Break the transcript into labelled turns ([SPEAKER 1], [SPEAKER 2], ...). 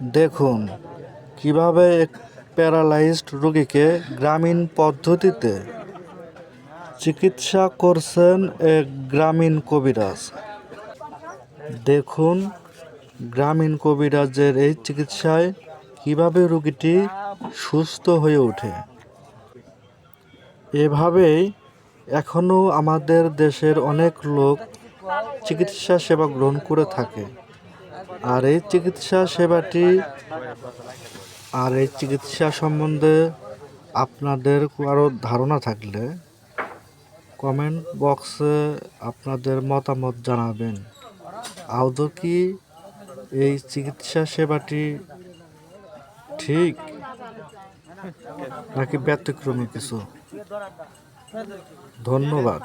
[SPEAKER 1] দেখুন কীভাবে এক প্যারালাইজড রোগীকে গ্রামীণ পদ্ধতিতে চিকিৎসা করছেন এক গ্রামীণ কবিরাজ। দেখুন গ্রামীণ কবিরাজের এই চিকিৎসায় কীভাবে রোগীটি সুস্থ হয়ে ওঠে। এভাবেই এখনও আমাদের দেশের অনেক লোক চিকিৎসা সেবা গ্রহণ করে থাকে। আর এই চিকিৎসা সেবাটি আর এই চিকিৎসা সম্বন্ধে আপনাদের আরও ধারণা থাকলে কমেন্ট বক্সে আপনাদের মতামত জানাবেন। আদৌ কি এই চিকিৎসা সেবাটি ঠিক নাকি ব্যতিক্রমী কিছু? ধন্যবাদ।